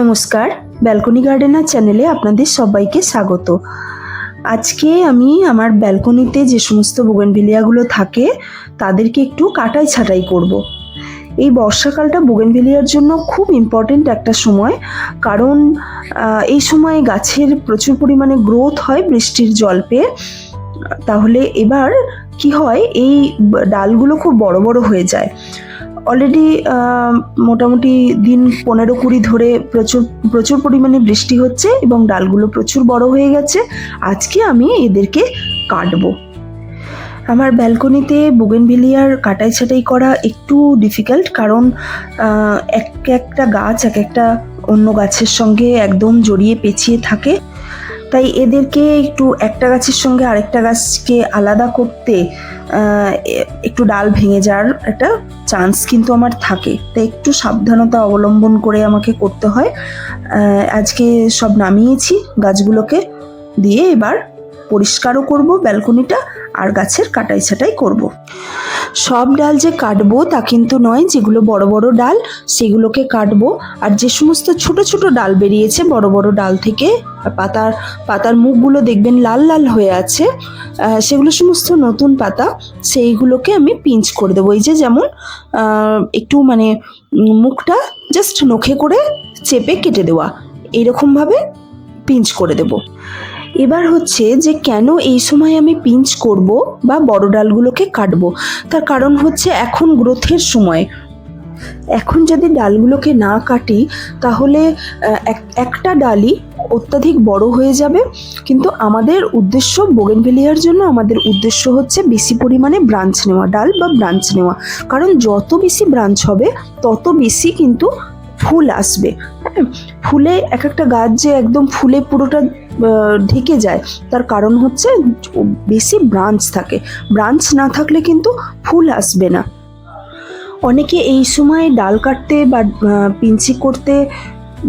নমস্কার balcony gardener চ্যানেলে আপনাদের সবাইকে স্বাগত। আজকে আমি আমার ব্যালকনিতে যে সমস্ত বোগেনভিলিয়াগুলো থাকে, তাদেরকে একটু কাটাই ছাঁটাই করব। এই বর্ষাকালটা বোগেনভিলিয়ার জন্য খুব ইম্পর্টেন্ট একটা সময়, কারণ এই সময় গাছের প্রচুর পরিমাণে গ্রোথ হয় বৃষ্টির জল পেয়ে তাহলে এবার কি হয়, এই ডালগুলো খুব বড় বড় হয়ে যায়। অলরেডি মোটামুটি দিন পনেরো কুড়ি ধরে প্রচুর প্রচুর পরিমাণে বৃষ্টি হচ্ছে এবং ডালগুলো প্রচুর বড় হয়ে গেছে। আজকে আমি এদেরকে কাটবো। আমার ব্যালকনিতে বুগেনভিলিয়ার কাটাই ছাটাই করা একটু ডিফিকাল্ট কারণ এক একটা গাছ, এক একটা অন্য গাছের সঙ্গে একদম জড়িয়ে পেঁচিয়ে থাকে। তাই এদেরকে একটু একটা গাছের সঙ্গে আরেকটা গাছকে আলাদা করতে একটু ডাল ভেঙে যাওয়ার একটা চান্স কিন্তু আমার থাকে তাই একটু সাবধানতা অবলম্বন করে আমাকে করতে হয় আজকে সব নামিয়েছি, গাছগুলোকে দিয়ে এবার পরিষ্কারও করব, ব্যালকনিটা আর গাছের কাটাই ছাটাই করব। সব ডাল যে কাটবো তা কিন্তু নয়, যেগুলো বড় বড় ডাল, সেগুলোকে কাটবো। আর যে সমস্ত ছোট ছোট ডাল বেরিয়েছে বড় বড় ডাল থেকে পাতার পাতার মুখগুলো দেখবেন লাল লাল হয়ে আছে সেগুলো সমস্ত নতুন পাতা, সেইগুলোকে আমি পিঞ্চ করে দেবো। এই যে যেমন একটু মানে মুখটা জাস্ট নখে করে চেপে কেটে দেওয়া, এইরকমভাবে পিঞ্চ করে দেব। এবার হচ্ছে যে কেন এই সময় আমি পিঞ্চ করব বা বড় ডালগুলোকে কাটবো? তার কারণ হচ্ছে এখন গ্রোথের সময়। এখন যদি ডালগুলোকে না কাটি তাহলে এক- একটা ডালই অত্যাধিক বড় হয়ে যাবে। কিন্তু আমাদের উদ্দেশ্য বোগেনভেলিয়ার জন্য আমাদের উদ্দেশ্য হচ্ছে বেশি পরিমাণে ব্রাঞ্চ নেওয়া ডাল বা ব্রাঞ্চ নেওয়া। কারণ যত বেশি ব্রাঞ্চ হবে তত বেশি কিন্তু ফুল আসবে। হ্যাঁ, ফুলে এক একটা গাছ যে একদম ফুলে পুরোটা ঢেকে যায়। তার কারণ হচ্ছে বেশি ব্রাঞ্চ থাকে। ব্রাঞ্চ না থাকলে কিন্তু ফুল আসবে না। অনেকে এই সময় ডাল কাটতে বা পিঞ্চি করতে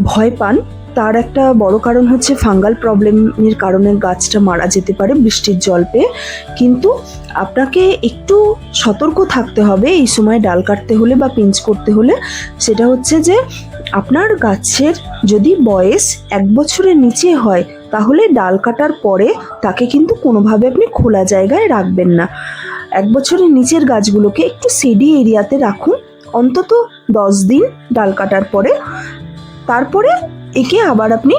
ভয় পান। তার একটা বড় কারণ হচ্ছে ফাঙ্গাল প্রবলেমের কারণে গাছটা মারা যেতে পারে বৃষ্টির জল পেয়ে। কিন্তু আপনাকে একটু সতর্ক থাকতে হবে এই সময় ডাল কাটতে হলে বা পিঞ্চ করতে হলে। সেটা হচ্ছে যে আপনার গাছের যদি বয়স এক বছরের নিচে হয়, তাহলে ডাল কাটার পরে তাকে কিন্তু কোনোভাবে আপনি খোলা জায়গায় রাখবেন না। এক বছরের নিচের গাছগুলোকে একটু সেডি এরিয়াতে রাখুন। অন্তত দশ দিন ডাল কাটার পরে। তারপরে একে আবার আপনি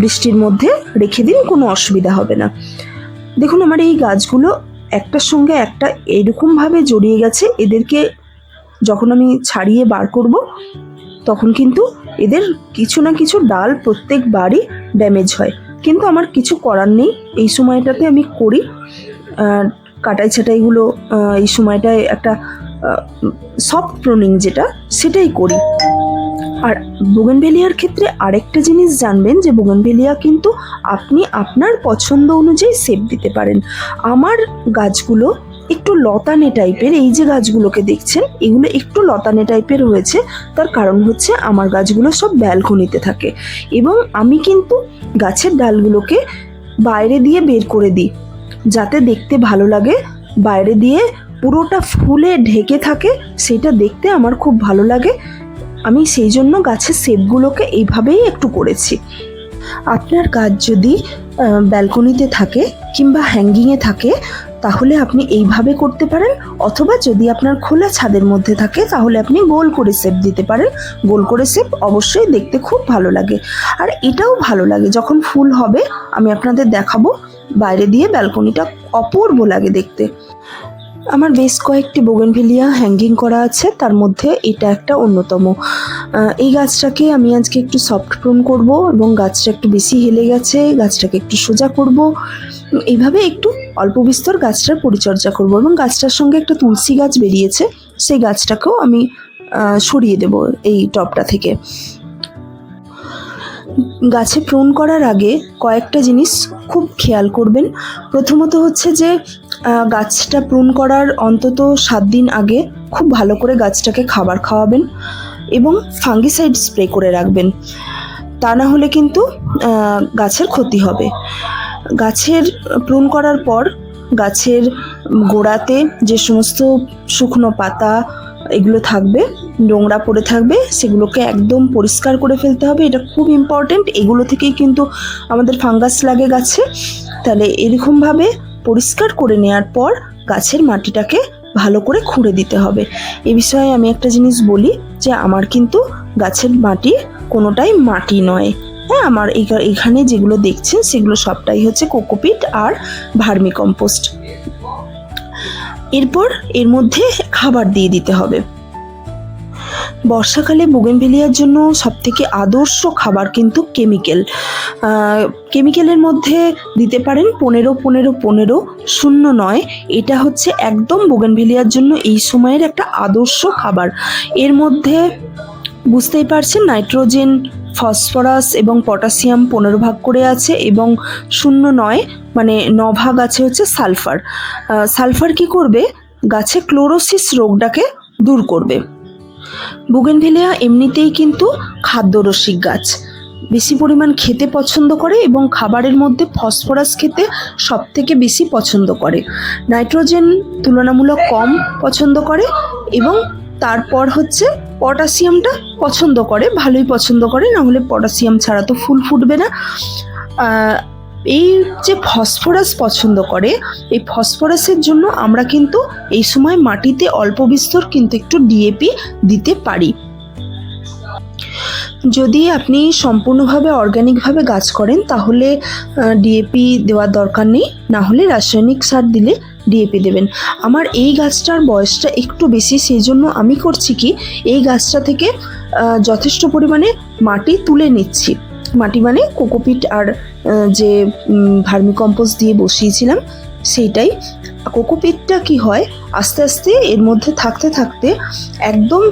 বৃষ্টির মধ্যে রেখে দিন, কোনো অসুবিধা হবে না। দেখুন, আমার এই গাছগুলো একটার সঙ্গে একটা এরকমভাবে জড়িয়ে গেছে। এদেরকে যখন আমি ছাড়িয়ে বার করব তখন কিন্তু এদের কিছু না কিছু ডাল প্রত্যেক প্রত্যেকবারই ড্যামেজ হয়। কিন্তু আমার কিছু করার নেই। এই সময়টাতে আমি করি। কাটাই ছাটাইগুলো এই সময়টায় একটা সফট প্রুনিং যেটা, সেটাই করি। আর বোগেনভেলিয়ার ক্ষেত্রে আরেকটা জিনিস জানবেন যে বোগেনভেলিয়া কিন্তু আপনি আপনার পছন্দ অনুযায়ী সেপ দিতে পারেন। আমার গাছগুলো একটু লতানে টাইপের এই যে গাছগুলোকে দেখছেন, এগুলো একটু লতানে টাইপের হয়েছে। তার কারণ হচ্ছে আমার গাছগুলো সব ব্যালকনিতে থাকে। এবং আমি কিন্তু গাছের ডালগুলোকে বাইরে দিয়ে বের করে দিই, যাতে দেখতে ভালো লাগে। বাইরে দিয়ে পুরোটা ফুলে ঢেকে থাকে, সেটা দেখতে আমার খুব ভালো লাগে। আমি সেই জন্য গাছের শেপগুলোকে এইভাবেই একটু করেছি। আপনার গাছ যদি ব্যালকনিতে থাকে কিংবা হ্যাঙ্গিংয়ে থাকে তাহলে আপনি এইভাবে করতে পারেন, অথবা যদি আপনার খোলা ছাদের মধ্যে থাকে, তাহলে আপনি গোল করে শেপ দিতে পারেন। গোল করে শেপ অবশ্যই দেখতে খুব ভালো লাগে। আর এটাও ভালো লাগে, যখন ফুল হবে, আমি আপনাদের দেখাবো, বাইরে দিয়ে ব্যালকনিটা অপূর্ব লাগে দেখতে। আমার বেশ কয়েকটি বোগেনভিলিয়া হ্যাঙ্গিং করা আছে, তার মধ্যে এটা একটা অন্যতম। এই গাছটাকে আমি আজকে একটু সফট প্রুন করব, এবং গাছটা একটু বেশি হেলে গেছে, গাছটাকে একটু সোজা করব। এইভাবে একটু অল্প বিস্তর গাছটার পরিচর্যা করব এবং গাছটার সঙ্গে একটা তুলসী গাছ বেরিয়েছে, সেই গাছটাকেও আমি সরিয়ে দেব এই টবটা থেকে। গাছে প্রুন করার আগে কয়েকটা জিনিস খুব খেয়াল করবেন। প্রথমত হচ্ছে যে গাছটা প্রুন করার অন্তত সাত দিন আগে খুব ভালো করে গাছটাকে খাবার খাওয়াবেন এবং ফাঙ্গিসাইড স্প্রে করে রাখবেন। তা না হলে কিন্তু গাছের ক্ষতি হবে। গাছের প্রুন করার পর গাছের গোড়াতে যে সমস্ত শুকনো পাতা এগুলো থাকবে, নোংরা পড়ে থাকবে, সেগুলোকে একদম পরিষ্কার করে ফেলতে হবে। এটা খুব ইম্পর্টেন্ট এগুলো থেকেই কিন্তু আমাদের ফাঙ্গাস লাগে গাছে। তাহলে এরকমভাবে পরিষ্কার করে নেওয়ার পর গাছের মাটিটাকে ভালো করে খুঁড়ে দিতে হবে। এ বিষয়ে আমি একটা জিনিস বলি যে, আমার কিন্তু গাছের মাটি কোনোটাই মাটি নয়। হ্যাঁ আমার এখানে যেগুলো দেখছেন, সেগুলো সবটাই হচ্ছে কোকোপিট আর ভার্মি কম্পোস্ট এরপর এর মধ্যে খাবার দিয়ে দিতে হবে। বর্ষাকালে বোগেনভেলিয়ার জন্য সবথেকে আদর্শ খাবার কিন্তু কেমিক্যাল কেমিক্যালের মধ্যে দিতে পারেন পনেরো পনেরো পনেরো, শূন্য নয়। এটা হচ্ছে একদম বোগেনভেলিয়ার জন্য এই সময়ের একটা আদর্শ খাবার। এর মধ্যে বুঝতেই পারছেন, নাইট্রোজেন ফসফরাস এবং পটাশিয়াম পনেরো ভাগ করে আছে এবং শূন্য নয় মানে ন ভাগ আছে হচ্ছে সালফার। সালফার কি করবে? গাছে ক্লোরোসিস রোগটাকে দূর করবে। বুগেনভেলিয়া এমনিতেই কিন্তু খাদ্যরসিক গাছ। বেশি পরিমাণ খেতে পছন্দ করে এবং খাবারের মধ্যে ফসফরাস খেতে সব থেকে বেশি পছন্দ করে। নাইট্রোজেন তুলনামূলক কম পছন্দ করে এবং তারপর হচ্ছে পটাশিয়ামটা পছন্দ করে, ভালোই পছন্দ করে না হলে পটাশিয়াম ছাড়া তো ফুল ফুটবে না। এই যে ফসফরাস পছন্দ করে, এই ফসফরাসের জন্য আমরা কিন্তু এই সময় মাটিতে অল্প বিস্তর কিন্তু একটু ডিএপি দিতে পারি। যদি আপনি সম্পূর্ণভাবে অর্গ্যানিকভাবে গাছ করেন, তাহলে ডিএপি দেওয়ার দরকার নেই। না হলে রাসায়নিক সার দিলে ডিএপি দেবেন। আমার এই গাছটার বয়সটা একটু বেশি সেই জন্য আমি করছি কি, এই গাছটা থেকে যথেষ্ট পরিমাণে মাটি তুলে নিচ্ছি। মাটি মানে কোকোপিট আর যে ভার্মি কম্পোস্ট দিয়ে বসিয়েছিলাম, সেইটাই। কোকোপিটটা কি হয়, আস্তে আস্তে এর মধ্যে থাকতে থাকতে একদম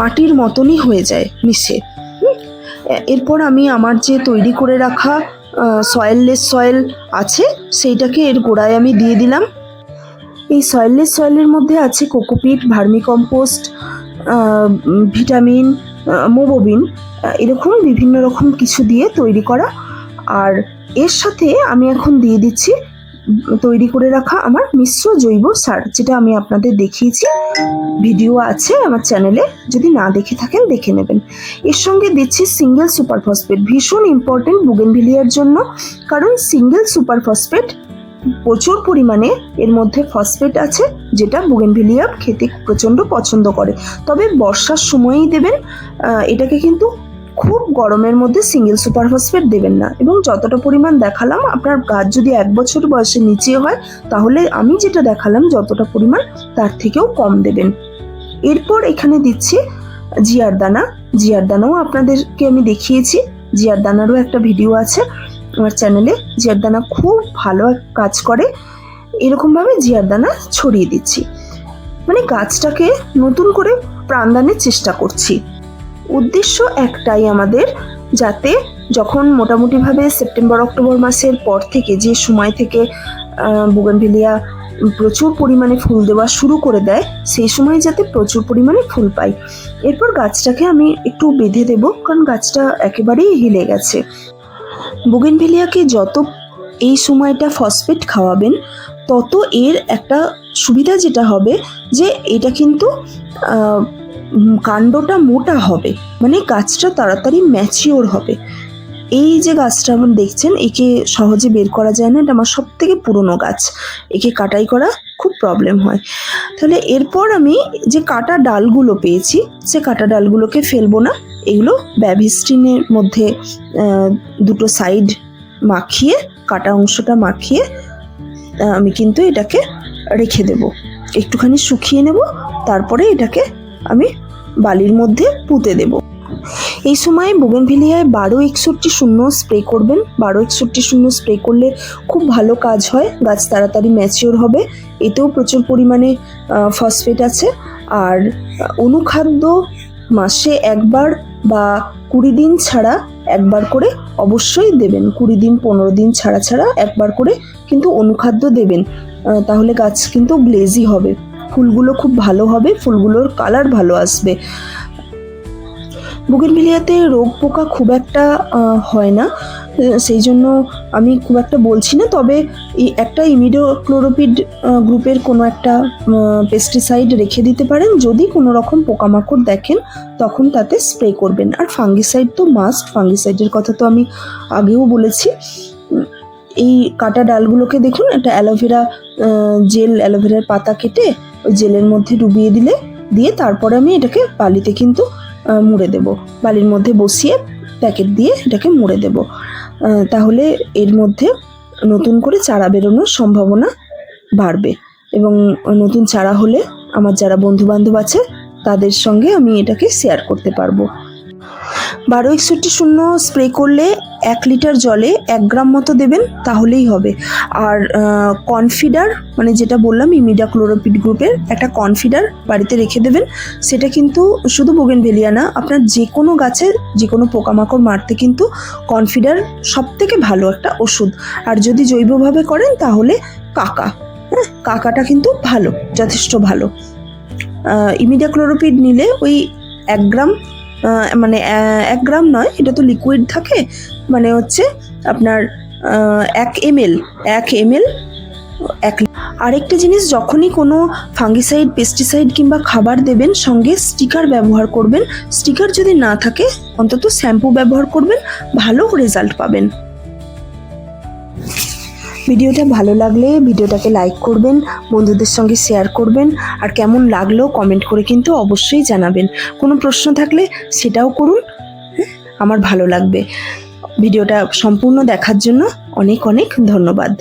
মাটির মতনই হয়ে যায়, মিশে? এরপর আমি আমার যে তৈরি করে রাখা সয়েললেস সয়েল আছে, সেইটাকে এর গোড়ায় আমি দিয়ে দিলাম। এই সয়েললেস সয়েলের মধ্যে আছে কোকোপিট ভার্মিকম্পোস্ট ভিটামিন মোবোবিন এরকম বিভিন্ন রকম কিছু দিয়ে তৈরি করা। আর এর সাথে আমি এখন দিয়ে দিচ্ছি তৈরি করে রাখা আমার মিশ্র জৈব সার, যেটা আমি আপনাদের দেখিয়েছি। ভিডিও আছে আমার চ্যানেলে, যদি না দেখে থাকেন দেখে নেবেন। এর সঙ্গে দিচ্ছি সিঙ্গেল সুপার ফসফেট ভীষণ ইম্পর্টেন্ট বুগেনভিলিয়ার জন্য, কারণ সিঙ্গেল সুপার ফসফেট প্রচুর পরিমাণে এর মধ্যে ফসফেট আছে, যেটা বুগেনভিলিয়া খেতে প্রচণ্ড পছন্দ করে। তবে বর্ষার সময়ই দেবেন এটাকে কিন্তু খুব গরমের মধ্যে সিঙ্গেল সুপার ফসফেট দেবেন না। এবং যতটা পরিমাণ দেখালাম, আপনার গাছ যদি এক বছর বয়সের নিচে হয়, তাহলে আমি যেটা দেখালাম, যতটা পরিমাণ তার থেকেও কম দেবেন। এরপর এখানে দিচ্ছি জিয়ার দানা। জিয়ার দানাও আপনাদেরকে আমি দেখিয়েছি। জিয়ার দানারও একটা ভিডিও আছে আমার চ্যানেলে জিয়ার দানা খুব ভালো কাজ করে। এরকমভাবে জিয়ার দানা ছড়িয়ে দিচ্ছি। মানে গাছটাকে নতুন করে প্রাণদানের চেষ্টা করছি। উদ্দেশ্য একটাই আমাদের, যাতে যখন মোটামুটিভাবে সেপ্টেম্বর, অক্টোবর মাসের পর থেকে যে সময় থেকে বুগানভিলিয়া প্রচুর পরিমাণে ফুল দেওয়া শুরু করে দেয়, সেই সময় যাতে প্রচুর পরিমাণে ফুল পাই। এরপর গাছটাকে আমি একটু বেঁধে দেব, কারণ গাছটা একেবারেই হিলে গেছে। বুগেনভিলিয়াকে যত এই সময়টা ফসফেট খাওয়াবেন, তত এর একটা সুবিধা যেটা হবে যে এটা কিন্তু কাণ্ডটা মোটা হবে। মানে গাছটা তাড়াতাড়ি ম্যাচিওর হবে। এই যে গাছটা আমার দেখছেন, একে সহজে বের করা যায় না। এটা আমার সব থেকে পুরনো গাছ। একে কাটাই করা খুব প্রবলেম হয়। তাহলে এরপর আমি যে কাটা ডালগুলো পেয়েছি, সে কাটা ডালগুলোকে ফেলব না। এগুলো ব্যাভিস্টিনের মধ্যে দুটো সাইড মাখিয়ে, কাটা অংশটা মাখিয়ে আমি কিন্তু এটাকে রেখে দেব। একটুখানি শুকিয়ে নেব, তারপরে এটাকে আমি বালির মধ্যে পুঁতে দেব। এই সময় বোগেনভিলিয়ায় বারো একষট্টি শূন্য স্প্রে করবেন। বারো একষট্টি শূন্য স্প্রে করলে খুব ভালো কাজ হয়। গাছ তাড়াতাড়ি ম্যাচিওর হবে। এতেও প্রচুর পরিমাণে ফসফেট আছে। আর অনুখাদ্য মাসে একবার বা কুড়ি দিন ছাড়া একবার করে অবশ্যই দেবেন। কুড়ি দিন, পনেরো দিন ছাড়া ছাড়া একবার করে কিন্তু অনুখাদ্য দেবেন। তাহলে গাছ কিন্তু গ্লেজি হবে। ফুলগুলো খুব ভালো হবে, ফুলগুলোর কালার ভালো আসবে। বুগেনভিলিয়াতে রোগ পোকা খুব একটা হয় না। সেই জন্য আমি খুব একটা বলছি না, তবে একটা ইমিডোক্লোরোপিড গ্রুপের কোনো একটা পেস্টিসাইড রেখে দিতে পারেন। যদি কোনো রকম পোকামাকড় দেখেন, তখন তাতে স্প্রে করবেন। আর ফাঙ্গিসাইড তো মাস্ট ফাঙ্গিসাইডের কথা তো আমি আগেও বলেছি। এই কাটা ডালগুলোকে দেখুন, একটা অ্যালোভেরা জেল অ্যালোভেরার পাতা কেটে ওই জেলের মধ্যে ডুবিয়ে দিলে, দিয়ে তারপরে আমি এটাকে বালিতে কিন্তু মুড়ে দেব। বালির মধ্যে বসিয়ে প্যাকেট দিয়ে এটাকে মুড়ে দেব। তাহলে এর মধ্যে নতুন করে চারা বেরোনোর সম্ভাবনা বাড়বে। এবং নতুন চারা হলে আমার যারা বন্ধু বান্ধব আছে, তাদের সঙ্গে আমি এটাকে শেয়ার করতে পারব। বারো একষট্টি শূন্য স্প্রে করলে এক লিটার জলে এক গ্রাম মতো দেবেন, তাহলেই হবে। আর কনফিডার মানে যেটা বললাম ইমিডা ক্লোরোপিড গ্রুপের একটা কনফিডার বাড়িতে রেখে দেবেন। সেটা কিন্তু শুধু বোগেন ভেলিয়া না, আপনার যে কোনো গাছে যে কোনো পোকামাকড় মারতে কিন্তু কনফিডার সব থেকে ভালো একটা ওষুধ। আর যদি জৈবভাবে করেন, তাহলে কাকা হ্যাঁ? কাকাটা কিন্তু ভালো, যথেষ্ট ভালো। ইমিডা ক্লোরোপিড নিলে ওই এক গ্রাম মানে এক গ্রাম নয়, এটা তো লিকুইড থাকে। মানে হচ্ছে আপনার এক এম এল এক এম এল এক আরেকটা জিনিস, যখনই কোনো ফাঙ্গিসাইড পেস্টিসাইড কিংবা খাবার দেবেন, সঙ্গে স্টিকার ব্যবহার করবেন। স্টিকার যদি না থাকে, অন্তত শ্যাম্পু ব্যবহার করবেন, ভালো রেজাল্ট পাবেন। ভিডিওটা ভালো লাগলে ভিডিওটাকে লাইক করবেন বন্ধুদের সঙ্গে শেয়ার করবেন আর কেমন লাগল কমেন্ট করে কিন্তু অবশ্যই জানাবেন। কোনো প্রশ্ন থাকলে সেটাও করুন হ্যাঁ, আমার ভালো লাগবে। ভিডিওটা সম্পূর্ণ দেখার জন্য অনেক অনেক ধন্যবাদ।